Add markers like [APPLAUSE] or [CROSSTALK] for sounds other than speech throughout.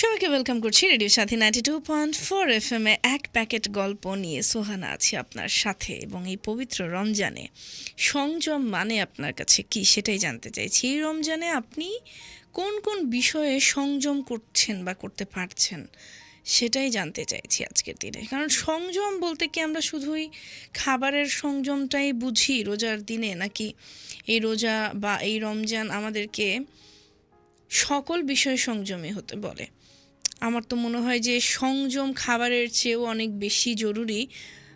সকলকে ওয়েলকাম করছি radio Sathi ninety two point four F M এ এক প্যাকেট গল্প নিয়ে। সোহানা, আছি আপনার সাথে এবং এই পবিত্র রমজানে সংযম মানে আপনার কাছে কি সেটাই জানতে চাইছি। এই রমজানে আপনি কোন কোন বিষয়ে সংযম করছেন বা করতে পারছেন সেটাই জানতে চাইছি আজকের দিনে। কারণ সংযম বলতে কি আমরা শুধুই খাবারের সংযমটাই বুঝি রোজার দিনে নাকি এই রোজা বা এই রমজান আমাদেরকে সকল বিষয়ে সংযমী হতে বলে? আমার তো মনে হয় যে সংযম খাবারের চেয়েও অনেক বেশি জরুরি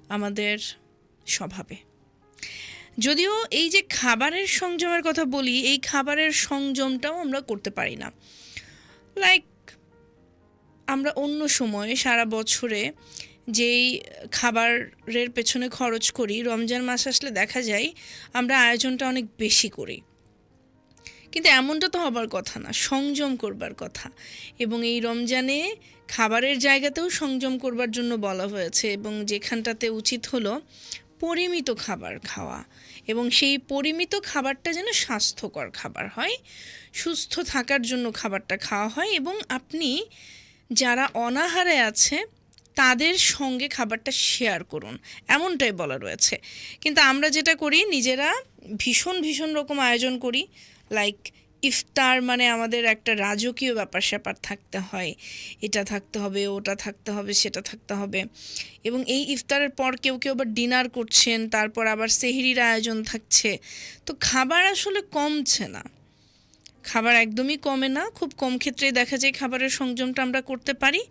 আমাদের স্বভাবে। যদিও এই যে খাবারের সংযমের কথা বলি, এই খাবারের সংযমটাও আমরা করতে পারি না। লাইক আমরা অন্য সময়ে সারা বছরে যেই খাবারের পেছনে খরচ করি, রমজান মাস আসলে দেখা যায় আমরা আয়োজনটা অনেক বেশি করি। কিন্তু এমনটা তো হবার কথা না, সংযম করবার কথা। এবং এই রমজানে খাবারের জায়গাতেও সংযম করবার জন্য বলা হয়েছে এবং যেখানটাতে উচিত হলো পরিমিত খাবার খাওয়া। এবং সেই পরিমিত খাবারটা যেন স্বাস্থ্যকর খাবার হয়, সুস্থ থাকার জন্য খাবারটা খাওয়া হয় এবং আপনি যারা অনাহারে আছে, তাদের সঙ্গে খাবারটা শেয়ার করুন, এমনটাই বলা রয়েছে। কিন্তু আমরা যেটা করি, নিজেরা ভীষণ ভীষণ রকম আয়োজন করি লাইক ইফতার মানে আমাদের একটা রাজকীয় ব্যাপার স্যাপার থাকতে হয়। এটা থাকতে হবে, ওটা থাকতে হবে, সেটা থাকতে হবে। এবং এই ইফতারের পর কেউ কেউ আবার ডিনার করছেন, তারপর আবার সেহরির আয়োজন থাকছে। তো খাবার আসলে কমছে না। খাবার একদমই কমে না, খুব কম ক্ষেত্রেই দেখা যায় খাবারের সংযমটা আমরা করতে পারি।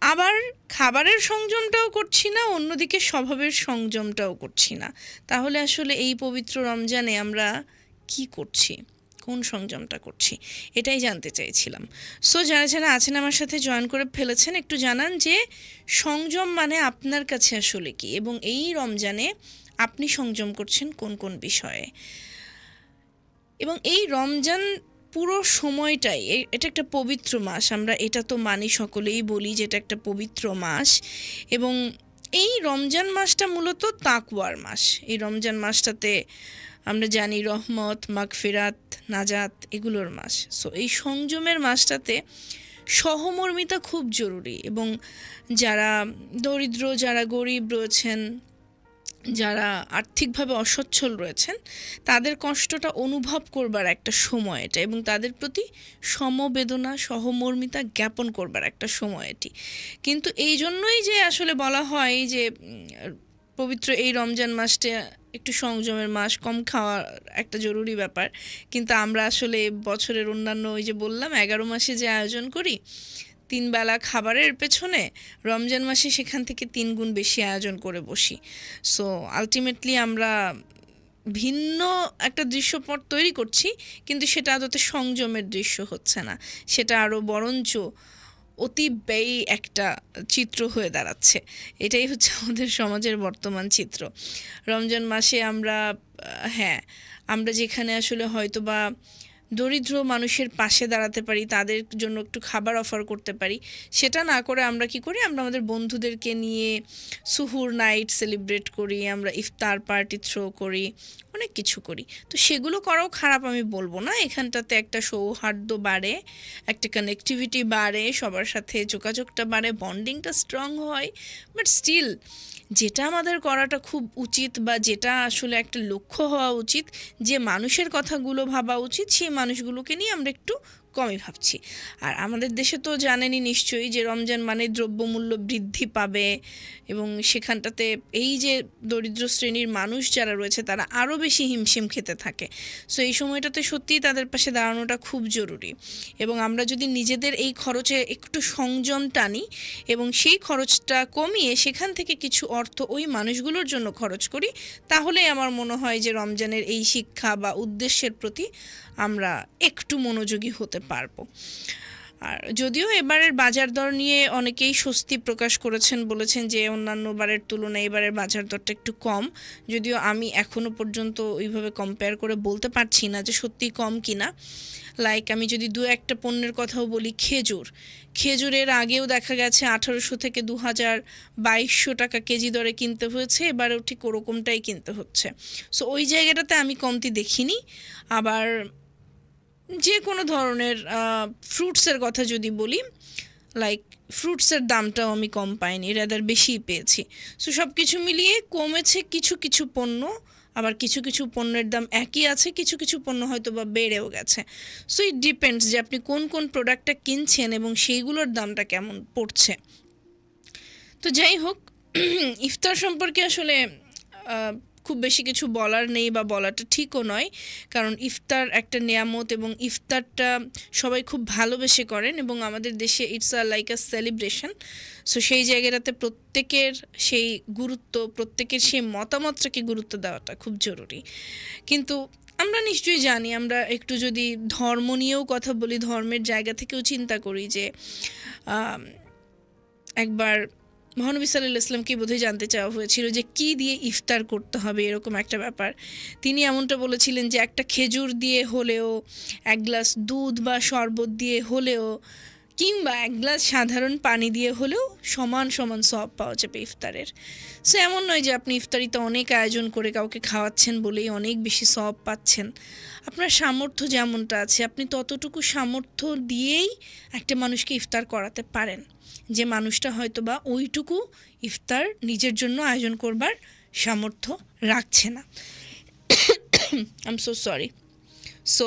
আবার খাবারের সংযমটাও করছি না, অন্যদিকে স্বভাবের সংযমটাও করছি না। তাহলে আসলে এই পবিত্র রমজানে আমরা কি করছি? কোন সংযমটা করছি? এটাই জানতে চাইছিলাম। সো যারা যারা আছেন আমার সাথে জয়েন করে ফেলেছেন, একটু জানান যে সংযম মানে আপনার কাছে আসলে কি? এবং এই রমজানে আপনি সংযম করছেন কোন কোন বিষয়ে? এবং এই রমজান পুরো সময়টাই এটা একটা পবিত্র মাস। আমরা এটা তো মানি, সকলেই বলি যে এটা একটা পবিত্র মাস। এবং এই রমজান মাসটা মূলত তাকওয়ার মাস। এই রমজান মাসটাতে আমরা জানি রহমত, মাগফিরাত, নাজাত এগুলোর মাস। সো এই সংযমের মাসটাতে সহমর্মিতা খুব জরুরি এবং যারা দরিদ্র, যারা গরিব রয়েছেন, যারা আর্থিকভাবে অসচ্ছল রয়েছেন, তাদের কষ্টটা অনুভব করবার একটা সময় এটা এবং তাদের প্রতি সমবেদনা, সহমর্মিতা জ্ঞাপন করবার একটা সময় এটি। কিন্তু এই জন্যই যে আসলে বলা হয় যে পবিত্র এই রমজান মাসটা একটু সংযমের মাস, কম খাওয়া একটা জরুরি ব্যাপার। কিন্তু আমরা আসলে বছরের অন্যান্য ওই যে বললাম, এগারো মাসে যে আয়োজন করি, তিন বেলা খাবারের পেছনে রমজান মাসে সেখান থেকে তিন গুণ বেশি আয়োজন করে বসি। সো আলটিমেটলি আমরা ভিন্ন একটা দৃশ্যপট তৈরি করছি, কিন্তু সেটা আদতে সংযমের দৃশ্য হচ্ছে না। সেটা আরও বরঞ্চ অতি ব্যয়ী একটা চিত্র হয়ে দাঁড়াচ্ছে। এটাই হচ্ছে আমাদের সমাজের বর্তমান চিত্র। রমজান মাসে আমরা হ্যাঁ আমরা যেখানে আসলে হয়তো বা দরিদ্র মানুষের পাশে দাঁড়াতে পারি, তাদের জন্য একটু খাবার অফার করতে পারি, সেটা না করে আমরা কি করি? আমরা আমাদের বন্ধুদেরকে নিয়ে সুহুর নাইট সেলিব্রেট করি, আমরা ইফতার পার্টি থ্রো করি, অনেক কিছু করি। তো সেগুলো করাও খারাপ আমি বলব না। এখানটাতে একটা সৌহার্দ্য বাড়ে, একটা কানেক্টিভিটি বাড়ে, সবার সাথে যোগাযোগটা বাড়ে বন্ডিংটা স্ট্রং হয় বাট স্টিল যেটা আমাদের করাটা খুব উচিত বা যেটা আসলে একটা লক্ষ্য হওয়া উচিত, যে মানুষের কথাগুলো ভাবা উচিত, সেই মানুষগুলোকে নিয়ে আমরা একটু কমই ভাবছি। আর আমাদের দেশে তো জানেনই নিশ্চয়ই যে রমজান মানে দ্রব্যমূল্য বৃদ্ধি পাবে এবং সেখানটাতে এই যে দরিদ্র শ্রেণির মানুষ যারা রয়েছে তারা আরও বেশি হিমশিম খেতে থাকে। সো এই সময়টাতে সত্যিই তাদের পাশে দাঁড়ানোটা খুব জরুরি। এবং আমরা যদি নিজেদের এই খরচে একটু সংযম টানি এবং সেই খরচটা কমিয়ে সেখান থেকে কিছু অর্থ ওই মানুষগুলোর জন্য খরচ করি তাহলে আমার মনে হয় যে রমজানের এই শিক্ষা বা উদ্দেশ্যের প্রতি আমরা একটু মনোযোগী হতে পারব। আর যদিও এবারের বাজার দর নিয়ে অনেকেই স্বস্তি প্রকাশ করেছেন, বলেছেন যে অন্যান্য বারের তুলনায় এবারের বাজার দরটা একটু কম। যদিও আমি এখনও পর্যন্ত ওইভাবে কম্পেয়ার করে বলতে পারছি না যে সত্যি কম কিনা। লাইক আমি যদি দু একটা পণ্যের কথাও বলি, খেজুর। খেজুরের আগেও দেখা গেছে আঠারোশো থেকে দু হাজার বাইশশো টাকা কেজি দরে কিনতে হয়েছে, এবারেও ঠিক ওরকমটাই কিনতে হচ্ছে। সো ওই জায়গাটাতে আমি কমতি দেখিনি। আবার যে কোনো ধরনের ফ্রুটসের কথা যদি বলি লাইক ফ্রুটসের দামটাও আমি কম পাইনি রেদার বেশিই পেয়েছি। সো সব কিছু মিলিয়ে কমেছে কিছু কিছু পণ্য, আবার কিছু কিছু পণ্যের দাম একই আছে, কিছু কিছু পণ্য হয়তো বা বেড়েও গেছে। সো ইট ডিপেন্ডস যে আপনি কোন কোন প্রোডাক্টটা কিনছেন এবং সেইগুলোর দামটা কেমন পড়ছে। তো যাই হোক, [CLEARS THROAT] ইফতার সম্পর্কে আসলে খুব বেশি কিছু বলার নেই বা বলাটা ঠিকও নয়। কারণ ইফতার একটা নিয়ামত এবং ইফতারটা সবাই খুব ভালোবেসে করেন এবং আমাদের দেশে it's a like a celebration so সেই জায়গাটাতে প্রত্যেকের সেই গুরুত্ব, প্রত্যেকের সেই মতামতটাকে গুরুত্ব দেওয়াটা খুব জরুরি। কিন্তু আমরা নিশ্চয়ই জানি, আমরা একটু যদি ধর্ম নিয়েও কথা বলি, ধর্মের জায়গা থেকেও চিন্তা করি যে একবার মহানবী সাল্লাহ ইসলামকে বোধহয় জানতে চাওয়া হয়েছিল যে কি দিয়ে ইফতার করতে হবে এরকম একটা ব্যাপার? তিনি এমনটা বলেছিলেন যে একটা খেজুর দিয়ে হলেও, এক গ্লাস দুধ বা শরবত দিয়ে হলেও কিংবা এক গ্লাস সাধারণ পানি দিয়ে হলেও সমান সমান সব পাওয়া যাবে ইফতারের। সো এমন নয় যে আপনি ইফতারিতে অনেক আয়োজন করে কাউকে খাওয়াচ্ছেন বলেই অনেক বেশি সব পাচ্ছেন। আপনার সামর্থ্য যেমনটা আছে, আপনি ততটুকু সামর্থ্য দিয়েই একটা মানুষকে ইফতার করাতে পারেন। যে মানুষটা হয়তো বা ওইটুকু ইফতার নিজের জন্য আয়োজন করবার সামর্থ্য রাখছে না। আম সো সরি সো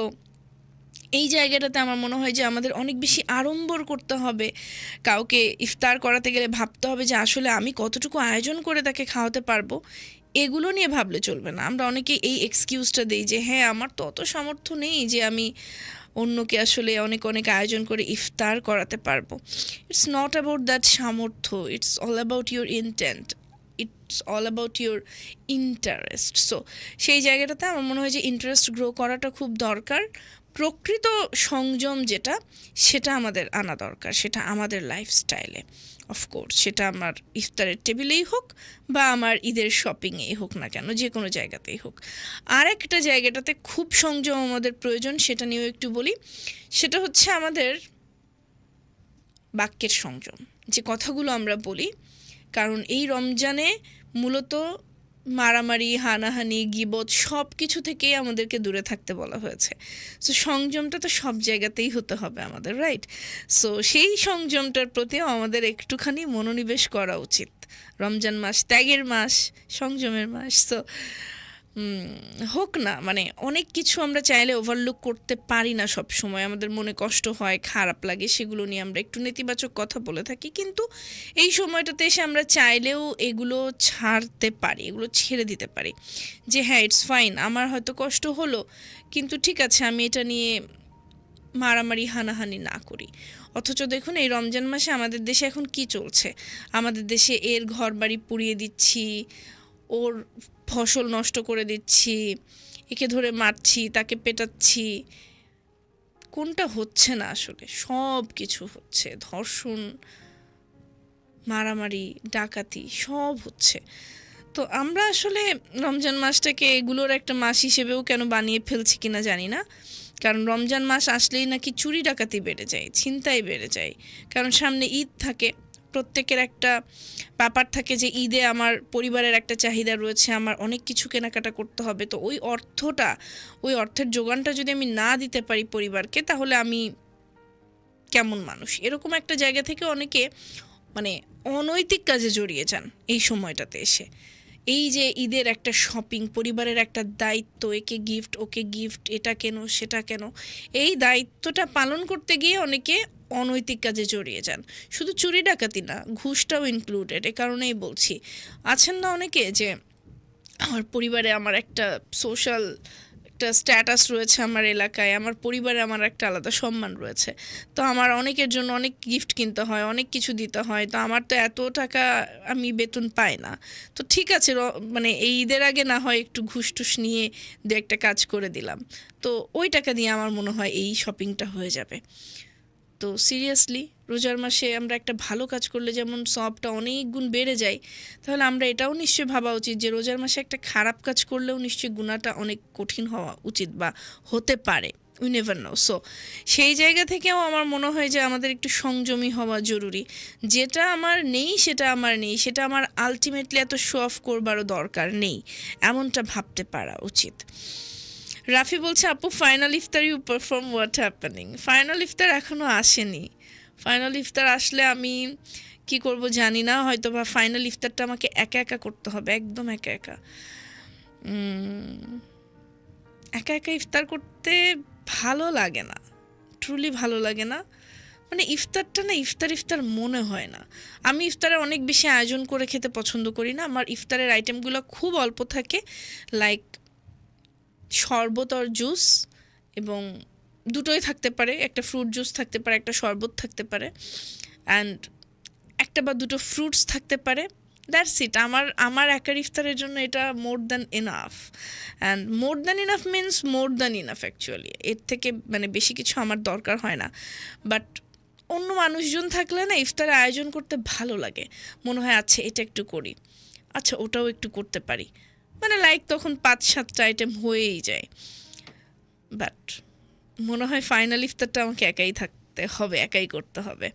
এই জায়গাটাতে আমার মনে হয় যে আমাদের অনেক বেশি আড়ম্বর করতে হবে। কাউকে ইফতার করাতে গেলে ভাবতে হবে যে আসলে আমি কতটুকু আয়োজন করে তাকে খাওয়াতে পারব। এগুলো নিয়ে ভাবলে চলবে না। আমরা অনেকে এই এক্সকিউজটা দিই যে হ্যাঁ আমার তো অত সামর্থ্য নেই যে আমি অন্যকে আসলে অনেক অনেক আয়োজন করে ইফতার করাতে পারব। ইটস নট অ্যাবাউট দ্যাট সামর্থ্য it's all about your intent it's all about your interest so সেই জায়গাটাতে আমার মনে হয় যে ইন্টারেস্ট গ্রো করাটা খুব দরকার। প্রকৃত সংযম যেটা, সেটা আমাদের আনা দরকার, সেটা আমাদের লাইফস্টাইলে অফকোর্স সেটা আমার ইফতারের টেবিলেই হোক বা আমার ঈদের শপিংয়েই হোক না কেন, যে কোনো জায়গাতেই হোক। আর একটা জায়গাটাতে খুব সংযম আমাদের প্রয়োজন, সেটা নিয়েও একটু বলি, সেটা হচ্ছে আমাদের বাক্যের সংযম। যে কথাগুলো আমরা বলি কারণ এই রমজানে মূলত মারামারি, হানাহানি, গিবত সব কিছু থেকেই আমাদেরকে দূরে থাকতে বলা হয়েছে। সো সংযমটা তো সব জায়গাতেই হতে হবে আমাদের রাইট সো সেই সংযমটার প্রতিও আমাদের একটুখানি মনোনিবেশ করা উচিত। রমজান মাস ত্যাগের মাস, সংযমের মাস। সো হোক না মানে অনেক কিছু আমরা চাইলে ওভারলুক করতে পারি না সব সময় আমাদের মনে কষ্ট হয়, খারাপ লাগে, সেগুলো নিয়ে আমরা একটু নেতিবাচক কথা বলে থাকি। কিন্তু এই সময়টাতে এসে আমরা চাইলেও এগুলো ছাড়তে পারি, এগুলো ছেড়ে দিতে পারি। যে হ্যাঁ ইটস ফাইন আমার হয়তো কষ্ট হলো, কিন্তু ঠিক আছে, আমি এটা নিয়ে মারামারি, হানাহানি না করি। অথচ দেখুন, এই রমজান মাসে আমাদের দেশে এখন কি চলছে? আমাদের দেশে এর ঘর বাড়ি পুড়িয়ে দিচ্ছি ওর ফসল নষ্ট করে দিচ্ছি, একে ধরে মারছি, তাকে পেটাচ্ছি। কোনটা হচ্ছে না আসলে? সব কিছু হচ্ছে। ধর্ষণ, মারামারি, ডাকাতি, সব হচ্ছে। তো আমরা আসলে রমজান মাসটাকে এগুলোর একটা মাস হিসেবেও কেন বানিয়ে ফেলছি কিনা জানি না। কারণ রমজান মাস আসলেই নাকি চুরি ডাকাতি বেড়ে যায়, ছিনতাই বেড়ে যায়। কারণ সামনে ঈদ থাকে। প্রত্যেকের একটা ব্যাপার থাকে যে ঈদে আমার পরিবারের একটা চাহিদা রয়েছে, আমার অনেক কিছু কেনাকাটা করতে হবে। তো ওই অর্থটা, ওই অর্থের যোগানটা যদি আমি না দিতে পারি পরিবারকে, তাহলে আমি কেমন মানুষ? এরকম একটা জায়গা থেকে অনেকে মানে অনৈতিক কাজে জড়িয়ে যান এই সময়টাতে এসে। এই যে ঈদের একটা শপিং পরিবারের একটা দায়িত্ব, একে গিফট ওকে গিফট এটা কেন, সেটা কেন, এই দায়িত্বটা পালন করতে গিয়ে অনেকে অনৈতিক কাজে জড়িয়ে যান। শুধু চুরি ডাকাতি না, ঘুষটাও ইনক্লুডেড এ কারণেই বলছি। আছেন না অনেকে যে, আমার পরিবারে আমার একটা সোশ্যাল একটা স্ট্যাটাস রয়েছে আমার এলাকায়, আমার পরিবারে আমার একটা আলাদা সম্মান রয়েছে। তো আমার অনেকের জন্য অনেক গিফট কিনতে হয়, অনেক কিছু দিতে হয়, তো আমার তো এত টাকা আমি বেতন পাই না। তো ঠিক আছে মানে এই ঈদের আগে না হয় একটু ঘুষ টুস নিয়ে দু একটা কাজ করে দিলাম। তো ওই টাকা দিয়ে আমার মনে হয় এই শপিংটা হয়ে যাবে। তো সিরিয়াসলি রোজার মাসে আমরা একটা ভালো কাজ করলে যেমন সবটা অনেক গুণ বেড়ে যায়, তাহলে আমরা এটাও নিশ্চয়ই ভাবা উচিত যে রোজার মাসে একটা খারাপ কাজ করলেও নিশ্চয়ই গুণাটা অনেক কঠিন হওয়া উচিত বা হতে পারে উই নেভার নো সো সেই জায়গা থেকেও আমার মনে হয় যে আমাদের একটু সংযমী হওয়া জরুরি। যেটা আমার নেই, সেটা আমার নেই, সেটা আমার আলটিমেটলি এত শো অফ করবারও দরকার নেই, এমনটা ভাবতে পারা উচিত। রাফি বলছে, আপু final iftar you perform what happening final ইফতার এখনও আসেনি। ফাইনাল ইফতার আসলে আমি কি করব জানি না হয়তো বা ফাইনাল ইফতারটা আমাকে একা একা করতে হবে, একদম একা একা। একা একা ইফতার করতে ভালো লাগে না ট্রুলি ভালো লাগে না। মানে ইফতারটা না, ইফতার ইফতার মনে হয় না। আমি ইফতারে অনেক বেশি আয়োজন করে খেতে পছন্দ করি না, আমার ইফতারের আইটেমগুলো খুব অল্প থাকে লাইক শরবত আর জুস এবং দুটোই থাকতে পারে, একটা ফ্রুট জুস থাকতে পারে, একটা শরবত থাকতে পারে অ্যান্ড একটা বা দুটো ফ্রুটস থাকতে পারে দ্যাটস ইট আমার আমার একার ইফতারের জন্য এটা more than enough and more than enough means more than enough actually এর থেকে মানে বেশি কিছু আমার দরকার হয় না। বাট অন্য মানুষজন থাকলে না ইফতার আয়োজন করতে ভালো লাগে। মনে হয় আচ্ছা এটা একটু করি। আচ্ছা ওটাও একটু করতে পারি। মানে লাইক তখন পাঁচ সাতটা আইটেম হয়েই যায়। বাট মনে হয় ফাইনাল ইফতারটা আমাকে একাই থাকতে হবে, একাই করতে হবে।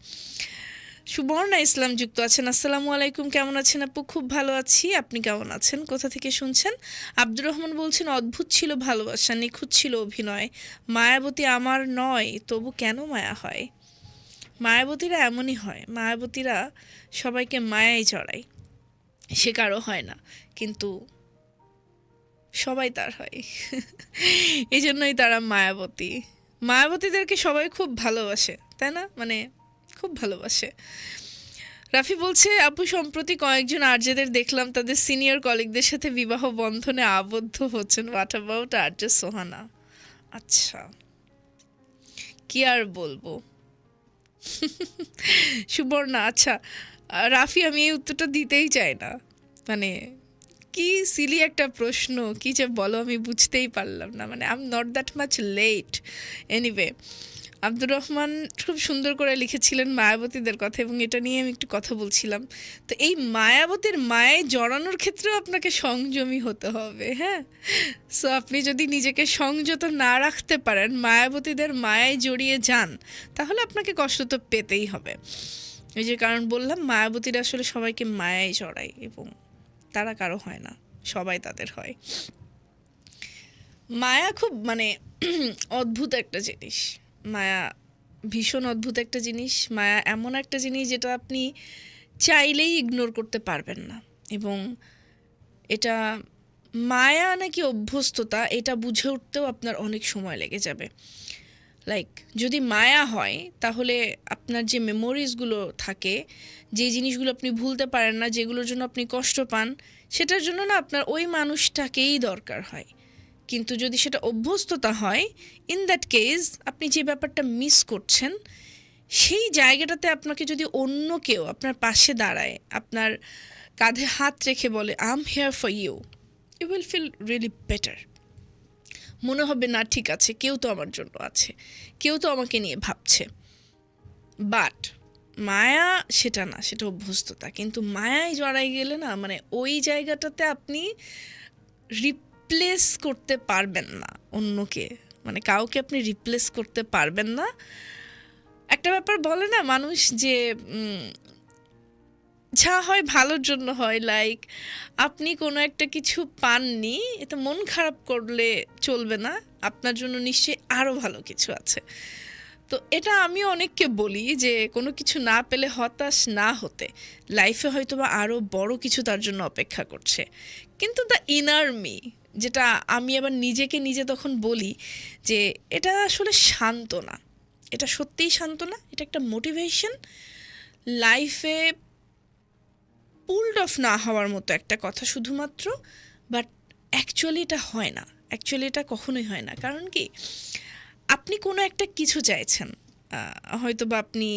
সুবর্ণা ইসলাম যুক্ত আছেন, আসসালামু আলাইকুম, কেমন আছেন আপু? খুব ভালো আছি। আপনি কেমন আছেন? কোথা থেকে শুনছেন? আব্দুর রহমান বলছেন, অদ্ভুত ছিল ভালোবাসা, নিখুঁত ছিল অভিনয়। মায়াবতী আমার নয়, তবু কেন মায়া হয়? মায়াবতীরা এমনই হয়, মায়াবতীরা সবাইকে মায়াই চড়ায় সে কারও হয় না, কিন্তু সবাই তার হয়। এই জন্যই তারা মায়াবতী। মায়াবতীদেরকে সবাই খুব ভালোবাসে, তাই না? মানে খুব ভালোবাসে। রাফি বলছে, আপু, সম্প্রতি কয়েকজন আর্যদের দেখলাম, তাদের সিনিয়র কলিগদের সাথে বিবাহ বন্ধনে আবদ্ধ হচ্ছেন। What about Arya Sohana? আচ্ছা কি আর বলব? সুবর্ণা আচ্ছা রাফি, আমি এই উত্তরটা দিতেই চাই না। মানে কি সিলি একটা প্রশ্ন, কি যে বলো আমি বুঝতেই পারলাম না। মানে I am not that much late anyway Abdur Rahman খুব সুন্দর করে লিখেছিলেন মায়াবতীদের কথা এবং এটা নিয়ে আমি একটু কথা বলছিলাম। তো এই মায়াবতীর মায়ায় জড়ানোর ক্ষেত্রেও আপনাকে সংযমী হতে হবে হ্যাঁ? সো আপনি যদি নিজেকে সংযত না রাখতে পারেন, মায়াবতীদের মায়ায় জড়িয়ে যান, তাহলে আপনাকে কষ্ট তো পেতেই হবে। এই যে কারণ বললাম, মায়াবতীরা আসলে সবাইকে মায়ায় জড়ায় এবং তারা কারও হয় না, সবাই তাদের হয়। মায়া খুব মানে [CLEARS THROAT] অদ্ভুত একটা জিনিস। মায়া ভীষণ অদ্ভুত একটা জিনিস। মায়া এমন একটা জিনিস যেটা আপনি চাইলেই ইগনোর করতে পারবেন না। এবং এটা মায়া নাকি অভ্যস্ততা, এটা বুঝে উঠতেও আপনার অনেক সময় লেগে যাবে। লাইক যদি মায়া হয়, তাহলে আপনার যে মেমোরিজগুলো থাকে যে জিনিসগুলো আপনি ভুলতে পারেন না, যেগুলোর জন্য আপনি কষ্ট পান, সেটার জন্য না আপনার ওই মানুষটাকেই দরকার হয়। কিন্তু যদি সেটা অভ্যস্ততা হয় ইন দ্যাট কেস আপনি যে ব্যাপারটা মিস করছেন, সেই জায়গাটাতে আপনাকে যদি অন্য কেউ আপনার পাশে দাঁড়ায়, আপনার কাঁধে হাত রেখে বলে I am here for you you will feel really better মনে হবে, না, ঠিক আছে, কেউ তো আমার জন্য আছে, কেউ তো আমাকে নিয়ে ভাবছে। বাট মায়া সেটা না, সেটা অভ্যস্ততা। কিন্তু মায়ায় জড়াই গেলে না মানে ওই জায়গাটাতে আপনি রিপ্লেস করতে পারবেন না অন্যকে। মানে কাউকে আপনি রিপ্লেস করতে পারবেন না। একটা ব্যাপার বলে না মানুষ যে যা হয় ভালোর জন্য হয়। লাইক আপনি কোনো একটা কিছু পাননি, এতে মন খারাপ করলে চলবে না। আপনার জন্য নিশ্চয়ই আরও ভালো কিছু আছে। তো এটা আমি অনেককে বলি যে কোনো কিছু না পেলে হতাশ না হতে। লাইফে হয়তো বা আরও বড় কিছু তার জন্য অপেক্ষা করছে। কিন্তু দ্য ইনার মি যেটা আমি আবার নিজেকে নিজে তখন বলি যে এটা আসলে শান্ত না এটা সত্যিই শান্ত না এটা একটা মোটিভেশন লাইফে পুলড অফ না হওয়ার মতো একটা কথা শুধুমাত্র বাট অ্যাকচুয়ালি এটা হয় না। অ্যাকচুয়ালি এটা কখনোই হয় না। কারণ কি? আপনি কোনো একটা কিছু চাইছেন হয়তো বা আপনি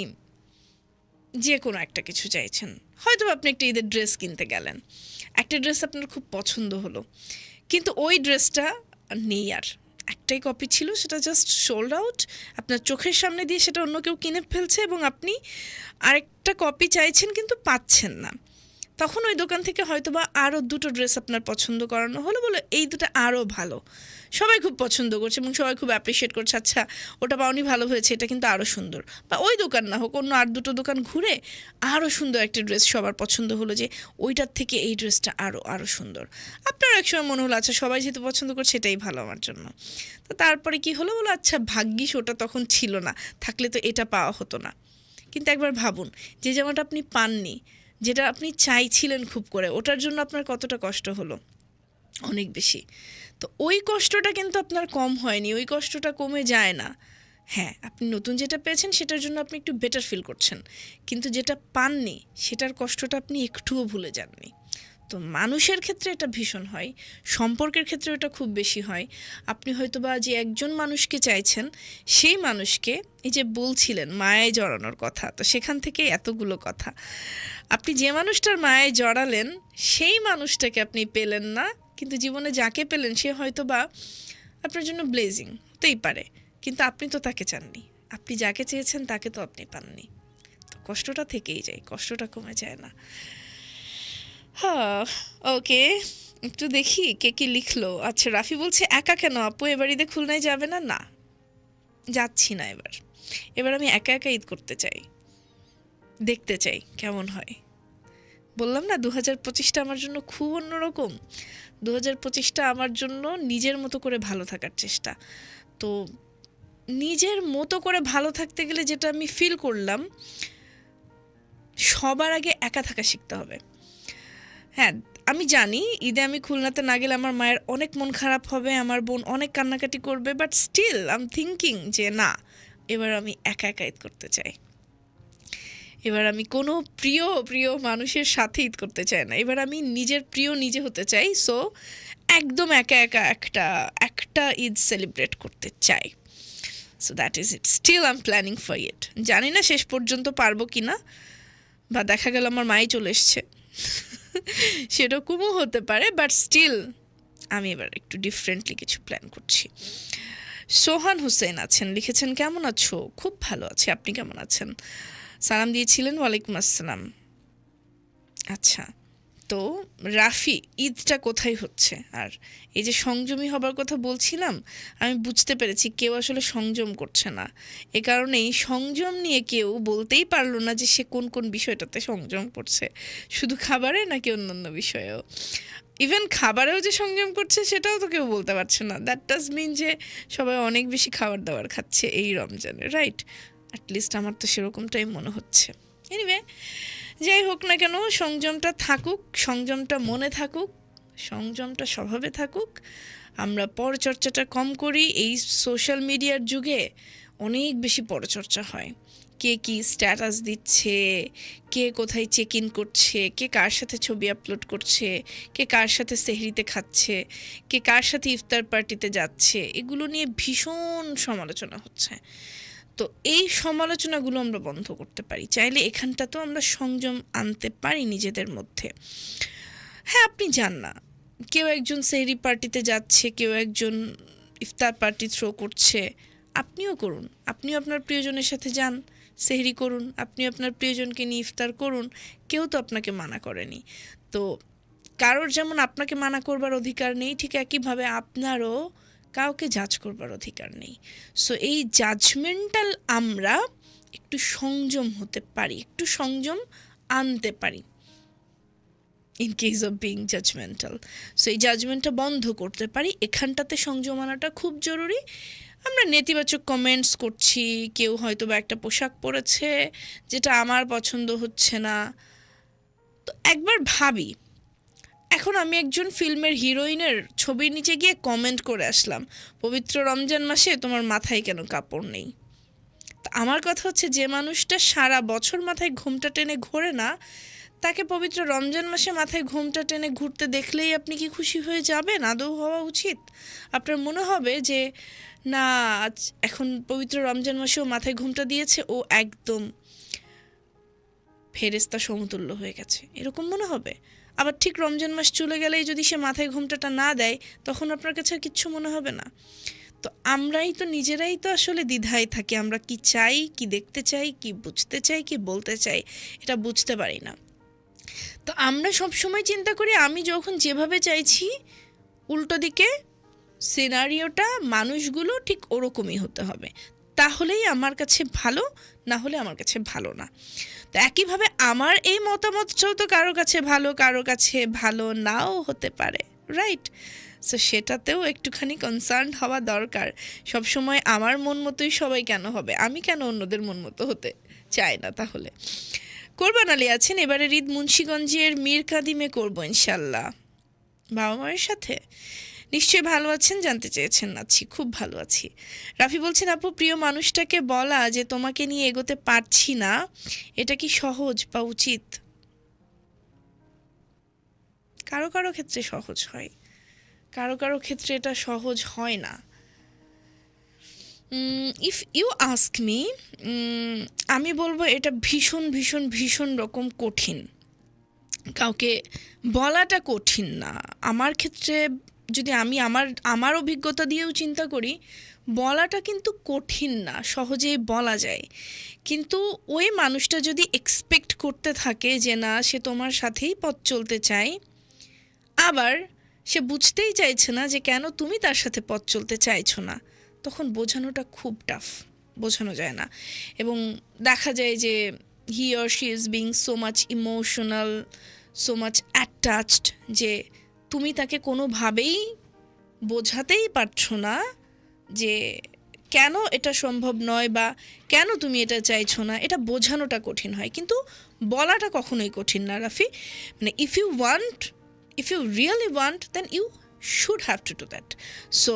যে কোনো একটা কিছু চাইছেন হয়তো আপনি একটা ঈদের ড্রেস কিনতে গেলেন, একটা ড্রেস আপনার খুব পছন্দ হলো, কিন্তু ওই ড্রেসটা নেই আর। একটাই কপি ছিল, সেটা জাস্ট সোল্ড আউট আপনার চোখের সামনে দিয়ে সেটা অন্য কেউ কিনে ফেলছে এবং আপনি আরেকটা কপি চাইছেন কিন্তু পাচ্ছেন না। তখন ওই দোকান থেকে হয়তো বা আরও দুটো ড্রেস আপনার পছন্দ করানো হলো বলে এই দুটো আরও ভালো। সবাই খুব পছন্দ করছে এবং সবাই খুব অ্যাপ্রিসিয়েট করছে আচ্ছা ওটা পাওনি, ভালো হয়েছে, এটা কিন্তু আরও সুন্দর। বা ওই দোকান না হোক, অন্য আর দুটো দোকান ঘুরে আরও সুন্দর একটা ড্রেস সবার পছন্দ হলো যে ওইটার থেকে এই ড্রেসটা আরও আরও সুন্দর। আপনার একসময় মনে হলো আচ্ছা সবাই যেহেতু পছন্দ করছে, এটাই ভালো আমার জন্য। তো তারপরে কি হলো বলো আচ্ছা ভাগ্যিস ওটা তখন ছিল না, থাকলে তো এটা পাওয়া হতো না। কিন্তু একবার ভাবুন, যে জামাটা আপনি পাননি যেটা আপনি চাইছিলেন খুব করে, ওটার জন্য আপনার কতটা কষ্ট হলো? অনেক বেশি। তো ওই কষ্টটা কিন্তু আপনার কম হয়নি, ওই কষ্টটা কমে যায় না। হ্যাঁ আপনি নতুন যেটা পেয়েছেন সেটার জন্য আপনি একটু বেটার ফিল করছেন। কিন্তু যেটা পাননি, সেটার কষ্টটা আপনি একটুও ভুলে যাননি। তো মানুষের ক্ষেত্রে এটা ভীষণ হয়, সম্পর্কের ক্ষেত্রে এটা খুব বেশি হয়। আপনি হয়তো বা যে একজন মানুষকে চাইছেন, সেই মানুষকে এই যে বলছিলেন মায়ায় জড়ানোর কথা, তো সেখান থেকে এতগুলো কথা। আপনি যে মানুষটার মায়ায় জড়ালেন, সেই মানুষটাকে আপনি পেলেন না, কিন্তু জীবনে যাকে পেলেন, সে হয়তো বা আপনার জন্য ব্লেজিং হতেই পারে, কিন্তু আপনি তো তাকে চাননি। আপনি যাকে চেয়েছেন, তাকে তো আপনি পাননি। তো কষ্টটা থেকেই যায়, কষ্টটা কমে যায় না। হ্যাঁ ওকে। একটু দেখি কে কি লিখলো। আচ্ছা রাফি বলছে, একা কেন আপু? এবার ঈদে খুলনায় যাবে না? না, যাচ্ছি না এবার। এবার আমি একা একা ঈদ করতে চাই। দেখতে চাই কেমন হয়। বললাম না দু হাজার পঁচিশটা আমার জন্য খুব অন্যরকম। দু হাজার পঁচিশটা আমার জন্য নিজের মতো করে ভালো থাকার চেষ্টা। তো নিজের মতো করে ভালো থাকতে গেলে যেটা আমি ফিল করলাম, সবার আগে একা থাকা শিখতে হবে। হ্যাঁ আমি জানি ঈদে আমি খুলনাতে না গেলে আমার মায়ের অনেক মন খারাপ হবে, আমার বোন অনেক কান্নাকাটি করবে বাট স্টিল আম থিঙ্কিং যে না, এবার আমি একা একা ঈদ করতে চাই। এবার আমি কোনো প্রিয় প্রিয় মানুষের সাথে ঈদ করতে চাই না। এবার আমি নিজের প্রিয় নিজে হতে চাই সো একদম একা একা একটা একটা ঈদ সেলিব্রেট করতে চাই। So that is it still um planning for it জানি না শেষ পর্যন্ত পারব কি না বা দেখা গেল আমার মাই চলে এসছে। সেরকমও হতে পারে বাট স্টিল আমি এবার একটু ডিফারেন্টলি কিছু প্ল্যান করছি। সোহান হুসেন আছেন, লিখেছেন, কেমন আছো? খুব ভালো আছি, আপনি কেমন আছেন? সালাম দিয়েছিলেন, ওয়ালাইকুম আসসালাম। আচ্ছা। তো রাফি ঈদটা কোথায় হচ্ছে? আর এই যে সংযমী হবার কথা বলছিলাম, আমি বুঝতে পেরেছি কেউ আসলে সংযম করছে না। এ কারণেই সংযম নিয়ে কেউ বলতেই পারল না যে সে কোন কোন বিষয়টাতে সংযম করছে। শুধু খাবারে নাকি অন্যান্য বিষয়েও? ইভেন খাবারেও যে সংযম করছে সেটাও তো কেউ বলতে পারছে না। দ্যাট ডাজ মিন যে সবাই অনেক বেশি খাবার দাবার খাচ্ছে এই রমজানে রাইট অ্যাটলিস্ট আমার তো সেরকমটাই মনে হচ্ছে। এনিওয়ে যাই হোক না কেন, সংযমটা থাকুক, সংযমটা মনে থাকুক, সংযমটা স্বভাবে থাকুক, আমরা পরচর্চাটা কম করি। এই সোশ্যাল মিডিয়ার যুগে অনেক বেশি পরচর্চা হয়। কে কি স্ট্যাটাস দিচ্ছে, কে কোথায় চেক ইন করছে, কে কার সাথে ছবি আপলোড করছে, কে কার সাথে সেহরিতে খাচ্ছে, কে কার সাথে ইফতার পার্টিতে যাচ্ছে, এগুলো নিয়ে ভীষণ সমালোচনা হচ্ছে। তো এই সমালোচনাগুলো আমরা বন্ধ করতে পারি। চাইলে এখানটাতেও আমরা সংযম আনতে পারি নিজেদের মধ্যে। হ্যাঁ আপনি যান না। কেউ একজন সেহরি পার্টিতে যাচ্ছে, কেউ একজন ইফতার পার্টি থ্রো করছে, আপনিও করুন। আপনিও আপনার প্রিয়জনের সাথে যান, সেহরি করুন। আপনি আপনার প্রিয়জনকে নিয়ে ইফতার করুন। কেউ তো আপনাকে মানা করেনি। তো কারোর যেমন আপনাকে মানা করবার অধিকার নেই, ঠিক একইভাবে আপনারও কাউকে জাজ করবার অধিকার নেই। সো এই জাজমেন্টাল আমরা একটু সংযম হতে পারি, একটু সংযম আনতে পারি। In case of being judgmental so এই জাজমেন্টটা বন্ধ করতে পারি, এখানটাতে সংযম আনাটা খুব জরুরি। আমরা নেতিবাচক কমেন্টস করছি, কেউ হয়তো বা একটা পোশাক পরেছে, যেটা আমার পছন্দ হচ্ছে না। তো একবার ভাবি এখন আমি একজন ফিল্মের হিরোইনের ছবির নিচে গিয়ে কমেন্ট করে আসলাম, পবিত্র রমজান মাসে তোমার মাথায় কেন কাপড় নেই? আমার কথা হচ্ছে যে মানুষটা সারা বছর মাথায় ঘুমটা টেনে ঘোরে না, তাকে পবিত্র রমজান মাসে মাথায় ঘুমটা টেনে ঘুরতে দেখলেই আপনি কি খুশি হয়ে যাবেন? আদৌ হওয়া উচিত? আপনার মনে হবে যে, না, আজ এখন পবিত্র রমজান মাসেও মাথায় ঘুমটা দিয়েছে, ও একদম ফেরেস্তা সমতুল্য হয়ে গেছে। এরকম মনে হবে? আবার ঠিক রমজান মাস চলে গেলেই যদি সে মাথায় ঘুমটাটা না দেয়, তখন আপনার কাছে আর কিচ্ছু মনে হবে না। তো আমরাই তো নিজেরাই তো আসলে দ্বিধায় থাকি, আমরা কি চাই, কি দেখতে চাই, কি বুঝতে চাই, কি বলতে চাই, এটা বুঝতে পারি না। তো আমরা সব সময় চিন্তা করি, আমি যখন যেভাবে চাইছি, উল্টো দিকে সিনারিওটা মানুষগুলো ঠিক ওরকমই হতে হবে। তাহলেই আমার কাছে ভালো, না হলে আমার কাছে ভালো না। তো একইভাবে আমার এই মতামতটাও তো কারও কাছে ভালো, কারও কাছে ভালো নাও হতে পারে রাইট সো সেটাতেও একটুখানি কনসার্ন হওয়া দরকার। সবসময় আমার মন মতোই সবাই কেন হবে? আমি কেন অন্যদের মন মতো হতে চাই না তাহলে? কোরবান আলী আছেন, এবারে ঈদ মুন্সীগঞ্জের মীর কাদিমে করব ইনশাল্লাহ। বাবা মায়ের সাথে? নিশ্চয়ই ভালো আছেন, জানতে চেয়েছেন আছি, খুব ভালো আছি। রাফি বলছেন, আপু, প্রিয় মানুষটাকে বলা যে তোমাকে নিয়ে এগোতে পারছি না, এটা কি সহজ বা উচিত? কারও কারও ক্ষেত্রে সহজ হয়। কারও কারও ক্ষেত্রে এটা সহজ হয় না। ইফ ইউ আস্ক মি আমি বলব এটা ভীষণ ভীষণ ভীষণ রকম কঠিন। কাউকে বলাটা কঠিন না। আমার ক্ষেত্রে যদি আমি আমার আমার অভিজ্ঞতা দিয়েও চিন্তা করি, বলাটা কিন্তু কঠিন না, সহজেই বলা যায়। কিন্তু ওই মানুষটা যদি এক্সপেক্ট করতে থাকে যে না, সে তোমার সাথেই পথ চলতে চায়, আবার সে বুঝতেই চাইছে না যে কেন তুমি তার সাথে পথ চলতে চাইছো না, তখন বোঝানোটা খুব টাফ বোঝানো যায় না। এবং দেখা যায় যে he or she is being so much emotional so much attached যে তুমি তাকে কোনোভাবেই বোঝাতেই পারছ না যে কেন এটা সম্ভব নয় বা কেন তুমি এটা চাইছো না। এটা বোঝানোটা কঠিন হয়, কিন্তু বলাটা কখনোই কঠিন না, রাফি। মানে if you want if you really want then you should have to do that so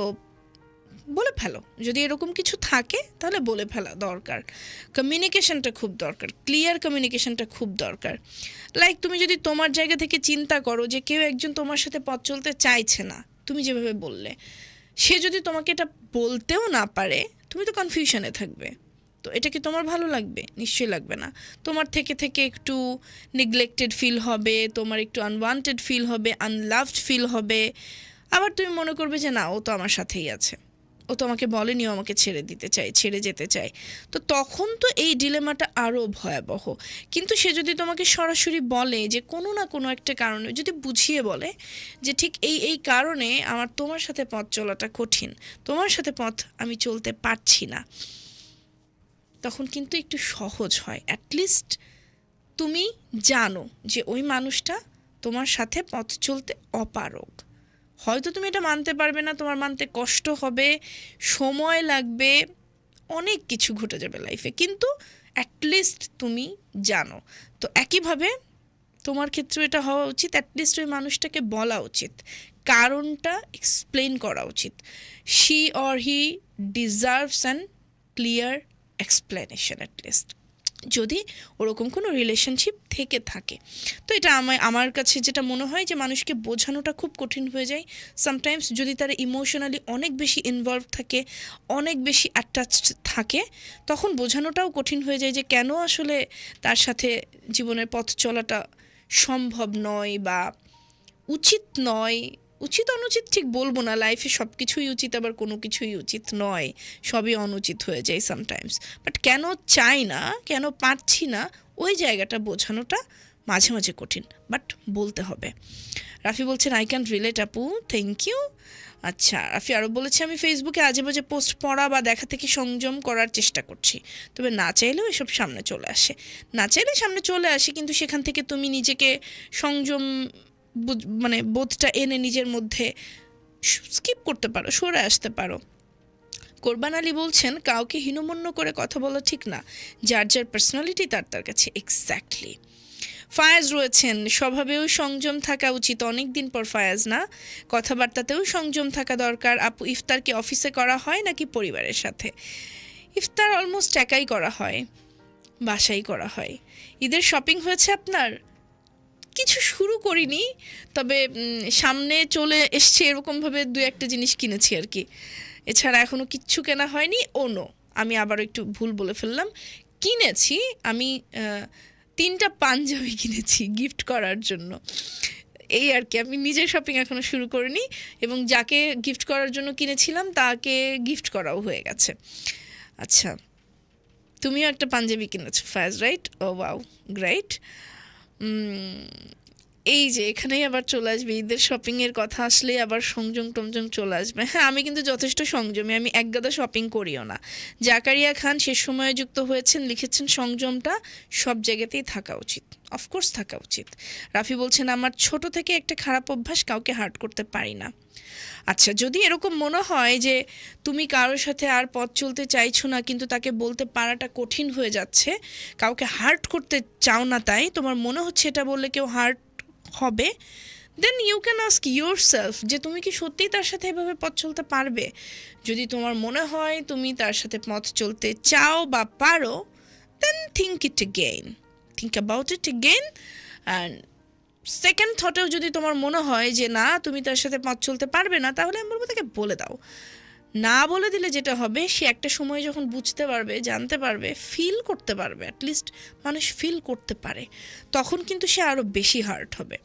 বলে ফেলো। যদি এরকম কিছু থাকে, তাহলে বলে ফেলা দরকার। কমিউনিকেশনটা খুব দরকার। ক্লিয়ার কমিউনিকেশনটা খুব দরকার। লাইক তুমি যদি তোমার জায়গা থেকে চিন্তা করো যে কেউ একজন তোমার সাথে পথ চলতে চাইছে না, তুমি যেভাবে বললে, সে যদি তোমাকে এটা বলতেও না পারে, তুমি তো কনফিউশনে থাকবে। তো এটা কি তোমার ভালো লাগবে? নিশ্চয়ই লাগবে না। তোমার থেকে থেকে একটু নেগলেক্টেড ফিল হবে, তোমার একটু আনওয়ান্টেড ফিল হবে আনলাভড ফিল হবে। আবার তুমি মনে করবে যে, না, ও তো আমার সাথেই আছে। ও তো আমাকে বলেনি, ও আমাকে ছেড়ে দিতে চায়, ছেড়ে যেতে চায়। তো তখন তো এই ডিলেমাটা আরও ভয়াবহ। কিন্তু সে যদি তোমাকে সরাসরি বলে যে কোনো না কোনো একটা কারণে, যদি বুঝিয়ে বলে যে ঠিক এই এই কারণে আমার তোমার সাথে পথ চলাটা কঠিন, তোমার সাথে পথ আমি চলতে পারছি না, তখন কিন্তু একটু সহজ হয়। অ্যাটলিস্ট তুমি জানো যে ওই মানুষটা তোমার সাথে পথ চলতে অপারগ। হয়তো তুমি এটা মানতে পারবে না, তোমার মানতে কষ্ট হবে, সময় লাগবে, অনেক কিছু ঘটে যাবে লাইফে কিন্তু অ্যাটলিস্ট তুমি জানো। তো একইভাবে তোমার ক্ষেত্রে এটা হওয়া উচিত অ্যাটলিস্ট ওই মানুষটাকে বলা উচিত, কারণটা এক্সপ্লেন করা উচিত। She or he deserves an clear explanation at least যদি ওরকম কোনো রিলেশনশিপ থেকে থাকে। তো এটা আমার আমার কাছে যেটা মনে হয় যে মানুষকে বোঝানোটা খুব কঠিন হয়ে যায়। সামটাইমস যদি তারা ইমোশনালি অনেক বেশি ইনভলভ থাকে, অনেক বেশি অ্যাটাচড থাকে, তখন বোঝানোটাও কঠিন হয়ে যায় যে কেন আসলে তার সাথে জীবনের পথ চলাটা সম্ভব নয় বা উচিত নয় উচিত, অনুচিত ঠিক বলব না। লাইফে সব কিছুই উচিত, আবার কোনো কিছুই উচিত নয়। সবই অনুচিত হয়ে যায় সামটাইমস বাট কেন চাই না, কেন পারছি না, ওই জায়গাটা বোঝানোটা মাঝে মাঝে কঠিন। বাট বলতে হবে। রাফি বলছেন আই ক্যান রিলেট আপু। থ্যাংক ইউ আচ্ছা রাফি আরও বলেছে, আমি ফেসবুকে আজে বাজে পোস্ট পড়া বা দেখা থেকে সংযম করার চেষ্টা করছি। তবে না চাইলেও এসব সামনে চলে আসে। না চাইলে সামনে চলে আসে, কিন্তু সেখান থেকে তুমি নিজেকে সংযম মানে বোধটা এনে নিজের মধ্যে স্কিপ করতে পারো, সরে আসতে পারো। কোরবান আলী বলছেন, কাউকে হীনমন্য করে কথা বলা ঠিক না। যার যার পার্সোনালিটি তার তার কাছে এক্স্যাক্টলি ফায়াজ রয়েছেন, স্বভাবেও সংযম থাকা উচিত। অনেক দিন পর ফায়াজ না? কথাবার্তাতেও সংযম থাকা দরকার। আপু, ইফতার কি অফিসে করা হয় নাকি পরিবারের সাথে? ইফতার অলমোস্ট একাই করা হয় বাসাই করা হয়। ঈদের শপিং হয়েছে আপনার? কিছু শুরু করিনি, তবে সামনে চলে এসছে এরকমভাবে দু একটা জিনিস কিনেছি আর কি। এছাড়া এখনও কিচ্ছু কেনা হয়নি। ও নো, আমি আবার একটু ভুল বলে ফেললাম। কিনেছি, আমি তিনটা পাঞ্জাবি কিনেছি গিফট করার জন্য। এই আর কি, আমি নিজের শপিং এখনও শুরু করিনি এবং যাকে গিফট করার জন্য কিনেছিলাম, তাকে গিফট করাও হয়ে গেছে। আচ্ছা তুমিও একটা পাঞ্জাবি কিনেছো Fayaz right oh wow great 嗯 এই যে, এখানেই আবার চলে আসবে। ঈদের শপিং এর কথা আসলে আবার সংযম টমজম চলে আসবে। হ্যাঁ আমি কিন্তু যথেষ্ট সংযমী। আমি একগাদা শপিং করিও না। জাকারিয়া খান সে সময়ে যুক্ত হয়েছেন, লিখেছেন, সংযমটা সব জায়গাতেই থাকা উচিত। অফকোর্স থাকা উচিত। রাফি বলছেন, আমার ছোট থেকে একটা খারাপ অভ্যাস কাউকে হার্ট করতে পারি না। আচ্ছা যদি এরকম মনে হয় যে, তুমি কারোর সাথে আর পথ চলতে চাইছো না, কিন্তু তাকে বলতে পারাটা কঠিন হয়ে যাচ্ছে, কাউকে হার্ট করতে চাও না তাই, তোমার মনে হচ্ছে এটা বললে কেউ হার্ট হবে then you can ask yourself যে তুমি কি সত্যিই তার সাথে এভাবে পথ চলতে পারবে? যদি তোমার মনে হয় তুমি তার সাথে পথ চলতে চাও বা পারো then think it again think about it again and second থটেও যদি তোমার মনে হয় যে না, তুমি তার সাথে পথ চলতে পারবে না, তাহলে আমি বলব তাকে বলে দাও। না বলে দিলে যেটা হবে, সে একটা সময় যখন বুঝতে পারবে, জানতে পারবে ফিল করতে পারবে অ্যাটলিস্ট মানুষ ফিল করতে পারে, তখন কিন্তু সে আরও বেশি হার্ট হবে।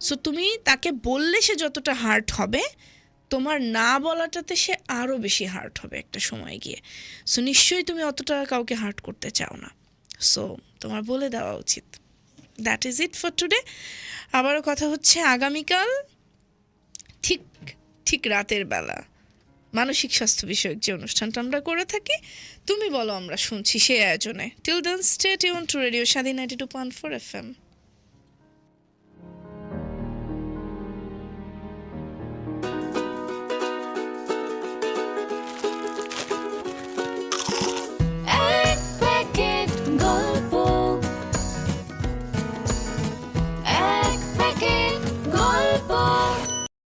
সো তুমি তাকে বললে সে যতটা হার্ট হবে, তোমার না বলাটাতে সে আরও বেশি হার্ট হবে একটা সময় গিয়ে। সো নিশ্চয়ই তুমি অতটা কাউকে হার্ট করতে চাও না। সো তোমার বলে দেওয়া উচিত। That is it for today আবারও কথা হচ্ছে আগামীকাল, ঠিক ঠিক রাতের বেলা। মানসিক স্বাস্থ্য বিষয়ক যে অনুষ্ঠানটা আমরা করে থাকি, তুমি বলো আমরা শুনছি সেই আয়োজনে। Till then stay Yoon to radio Shadhin ninety two point four F M